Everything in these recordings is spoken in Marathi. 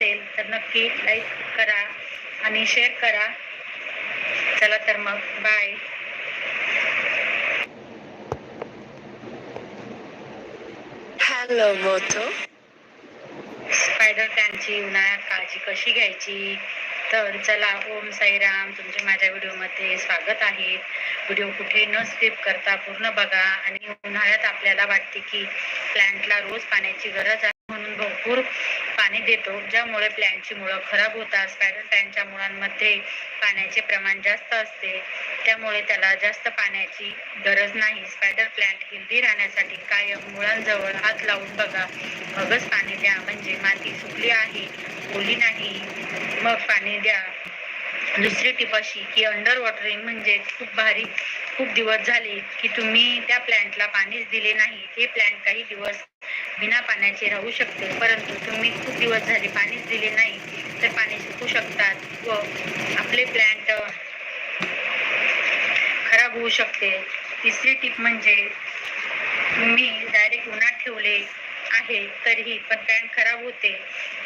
असेल तर नक्की लाईक करा आणि शेअर करा. चला तर मग बाय हॅलो स्पायडर टॅनची उन्हाळ्यात काळजी कशी घ्यायची? तर चला ओम साईराम तुमचे माझ्या व्हिडिओमध्ये स्वागत आहे. व्हिडिओ कुठे न स्किप करता पूर्ण बघा. आणि उन्हाळ्यात आपल्याला वाटते की प्लॅन्टला रोज पाण्याची गरज आहे. भरपूर पाणी देतो. ज्यामुळे प्लॅनची मुळं खराब होतात. स्पायरल प्लॅनच्या मुळांमध्ये पाण्याचे प्रमाण जास्त असते. त्यामुळे त्याला जास्त पाण्याची गरज नाही. स्पायडर प्लॅन्ट हेल्दी राहण्यासाठी कायम मुळांजवळ हात लावून बघा. मगच पाणी द्या. म्हणजे माती सुकली आहे ओली नाही मग पाणी द्या. दुसरी टीप अशी की अंडर वॉटरिंग म्हणजे खूप भारी खूप दिवस झाले की तुम्ही त्या प्लॅन्टला पाणीच दिले नाही. ते प्लॅन्ट काही दिवस बिना पाण्याचे राहू शकते परंतु तुम्ही खूप दिवस झाले पाणीच दिले नाही तर पाणी सुकू शकतात व आपले प्लॅन्ट खराब होऊ शकते. तिसरी टीप म्हणजे तुम्ही डायरेक्ट उन्हात ठेवले आहे तरीही पण पॅन्ट खराब होते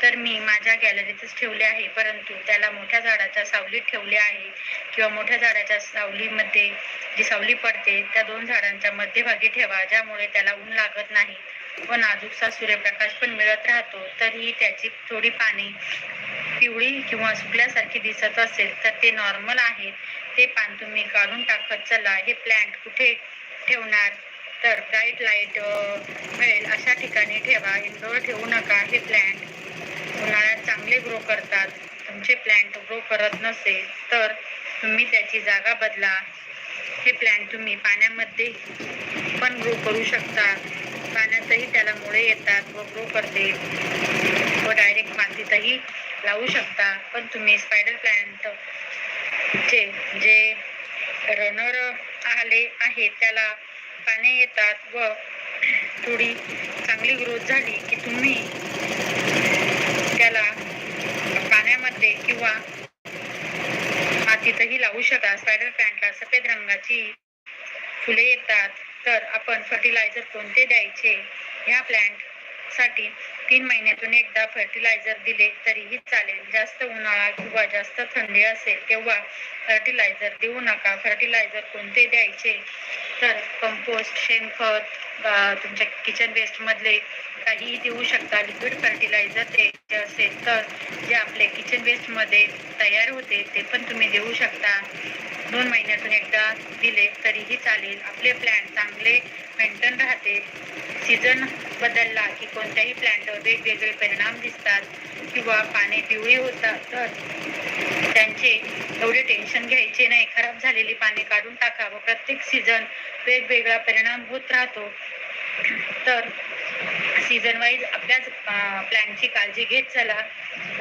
तर मी माझ्या गॅलरीतच ठेवले आहे परंतु त्याला मोठ्या झाडाच्या सावलीत ठेवले आहे किंवा मोठ्या झाडाच्या सावलीमध्ये जी सावली पडते त्या दोन झाडांच्या मध्यभागी ठेवा ज्यामुळे त्याला ऊन लागत नाही. व नाजूकसा सूर्यप्रकाश पण मिळत राहतो तरीही त्याची थोडी पाने पिवळी किंवा सुकल्यासारखी दिसत असेल तर ते नॉर्मल आहे. ते पान तुम्ही काढून टाकत चला. हे प्लॅन्ट कुठे ठेवणार? तर ब्राईट लाइट मिळेल. अशा ठिकाणी ठेवा. इनडोअर ठेवू नका. हे प्लॅन्ट उन्हाळ्यात चांगले ग्रो करतात. तुमचे प्लॅन्ट ग्रो करत नसेल तर तुम्ही त्याची जागा बदला. हे प्लॅन्ट तुम्ही पाण्यामध्ये पण ग्रो करू शकता. पाण्यातही त्याला मुळे येतात व ग्रो करते व डायरेक्ट मातीतही लावू शकता. पण तुम्ही स्पायडर प्लॅन्ट चे जे रनर आले आहे त्याला पाने येतात व थोडी चांगली ग्रोथ झाली की तुम्ही त्याला पाण्यामध्ये किंवा मातीतही लावू शकता स्पायडर प्लॅन्टला सफेद रंगाची फुले येतात. तर आपण फर्टिलायझर कोणते द्यायचे? ह्या प्लॅन्टसाठी तीन महिन्यातून एकदा फर्टिलायझर दिले तरीही चालेल. जास्त उन्हाळा किंवा जास्त थंडी असेल तेव्हा फर्टिलायझर देऊ नका. फर्टिलायझर कोणते द्यायचे? तर कंपोस्ट शेणखत तुमच्या किचन वेस्टमधले काहीही देऊ शकता. लिक्विड फर्टिलायझर द्यायचे असेल तर जे आपले किचन वेस्टमध्ये तयार होते ते पण तुम्ही देऊ शकता. दोन महिन्यातून एकदा दिले तरीही चालेल. आपले प्लॅन चांगले मेंटेन राहते. सीझन बदलला की कोणत्याही प्लॅनवर वेगवेगळे परिणाम दिसतात किंवा पाने पिवळी होतात तर त्यांचे एवढे टेन्शन घ्यायचे नाही. खराब झालेली पाने काढून टाका व प्रत्येक सीझन वेगवेगळा परिणाम होत राहतो. तर सीझन वाईज आपल्याच प्लॅनची काळजी घेत चला.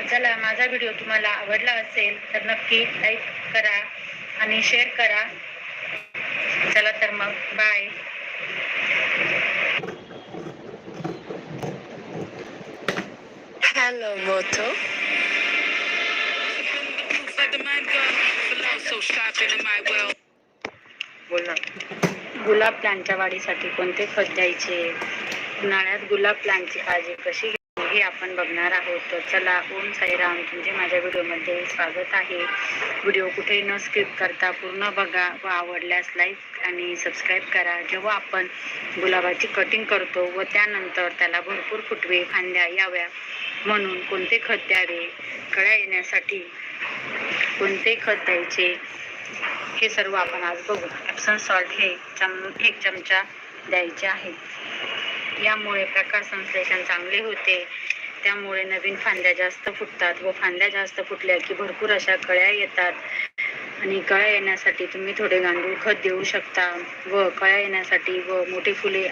चला माझा व्हिडिओ तुम्हाला आवडला असेल तर नक्की लाईक करा. आणि शेअर करा. चला तर मग बाय हॅलो well. बोल गुलाब प्लॅनच्या वाढीसाठी कोणते खत द्यायचे? उन्हाळ्यात गुलाब प्लॅनची काळजी कशी हे आपण बघणार आहोत. तर चला ओम साईराम तुमचे माझ्या व्हिडिओमध्ये स्वागत आहे. व्हिडिओ कुठे न स्किप करता पूर्ण बघा व आवडल्यास लाईक आणि सबस्क्राईब करा. जेव्हा आपण गुलाबाची कटिंग करतो व त्यानंतर त्याला भरपूर फुटवे फांद्या याव्या म्हणून कोणते खत द्यावे? कळ्या येण्यासाठी कोणते खत द्यायचे? हे सर्व आपण आज बघू. ॲप्सन सॉल्ट हे चम एक चमचा द्यायचे आहे. यामुळे प्रकाश संश्लेषण चांगले होते. त्यामुळे नवीन फांद्या जास्त फुटतात व फांद्या जास्त फुटल्या की भरपूर अशा कळ्या येतात. आणि कळ्या येण्यासाठी तुम्ही थोडे गांडूळ खत देऊ शकता व कळ्या येण्यासाठी व मोठी फुले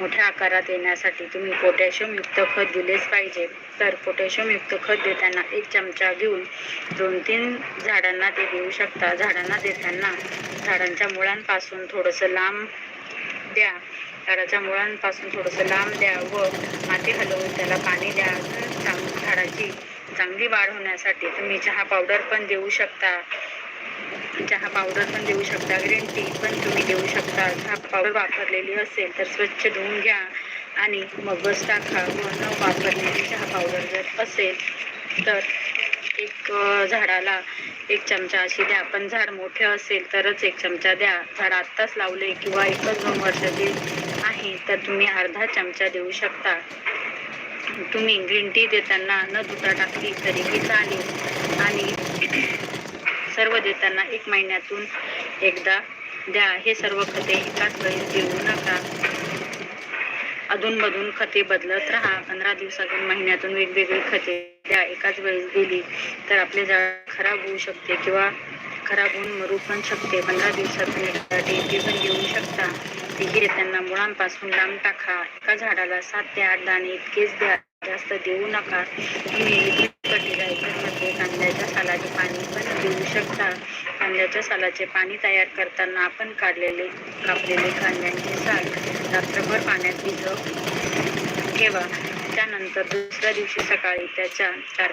मोठ्या आकारात येण्यासाठी तुम्ही पोटॅशियमयुक्त खत दिलेच पाहिजे. तर पोटॅशियमयुक्त खत देताना एक चमचा घेऊन दोन तीन झाडांना ते देऊ शकता. झाडांना देताना झाडांच्या मुळांपासून थोडंसं लांब द्या. झाडाच्या मुळांपासून थोडंसं लांब द्या व माती हलवून त्याला पाणी द्या चांग- झाडाची चांगली वाढ होण्यासाठी तुम्ही चहा पावडर पण देऊ शकता. चहा पावडर पण देऊ शकता. ग्रीन टी पण तुम्ही देऊ शकता. चहा पावडर वापरलेली असेल तर स्वच्छ धुवून घ्या आणि मगच टाका. व न वापरलेली चहा पावडर जर असेल तर एक झाडाला एक चमचा अशी द्या. पण झाड मोठे असेल तरच एक चमचा द्या. झाड आत्ताच लावले किंवा एकच दोन वर्षातील आहे तर तुम्ही अर्धा चमचा देऊ शकता. तुम्ही ग्रीन टी देताना न धुता टाकली तरीही चालेल. आणि सर्व देताना एक महिन्यातून एकदा द्या. हे सर्व खते एकाच वेळी देऊ नका. अधूनमधून खते बदलत राहा. पंधरा दिवसातून महिन्यातून वेगवेगळी खते द्या. एकाच वेळेस दिली तर आपले झाड खराब होऊ शकते किंवा खराब होऊन मरू पण शकते. पंधरा दिवसातून एकदा टी पण घेऊ शकता. तेही त्यांना मुळांपासून लांब टाका एका झाडाला सात ते आठ दाणे इतकेच द्या जास्त देऊ नका. तुम्ही फर्टिलायझरमध्ये कांद्याच्या सालाचे पाणी पण देऊ शकता. कांद्याच्या सालाचे पाणी तयार करताना आपण काढलेले कापलेले कांद्यांचे साल रात्रभर पाण्यात भिजव ठेवा. त्यानंतर दुसऱ्या दिवशी सकाळी त्याच्या चार